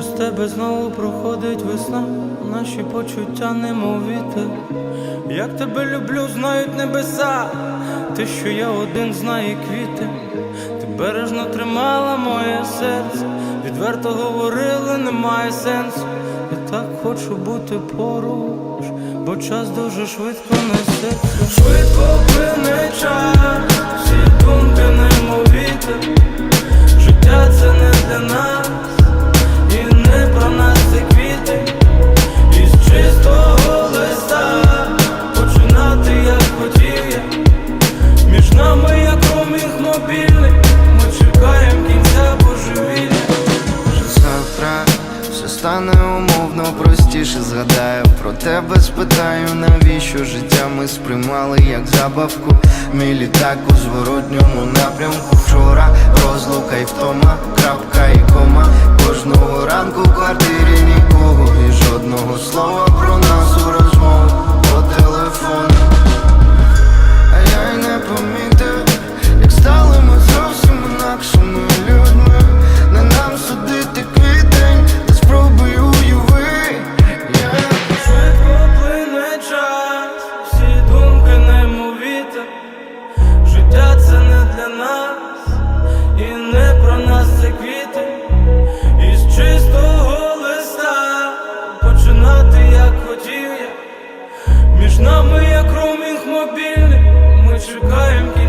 Без тебе знову проходить весна, наші почуття немов вітер. Як тебе люблю, знають небеса, ти, що я один знає квіти, ти бережно тримала моє серце, відверто говорили, немає сенсу. Я так хочу бути поруч, бо час дуже швидко несеться. Швидко стане умовно простіше. Згадаю про тебе спитаю, навіщо життя ми сприймали, як забавку, мій літак у зворотньому напрямку. Вчора, розлука й втома, крапка і кома, кожного ранку в квартирі нікого. І Zerkałem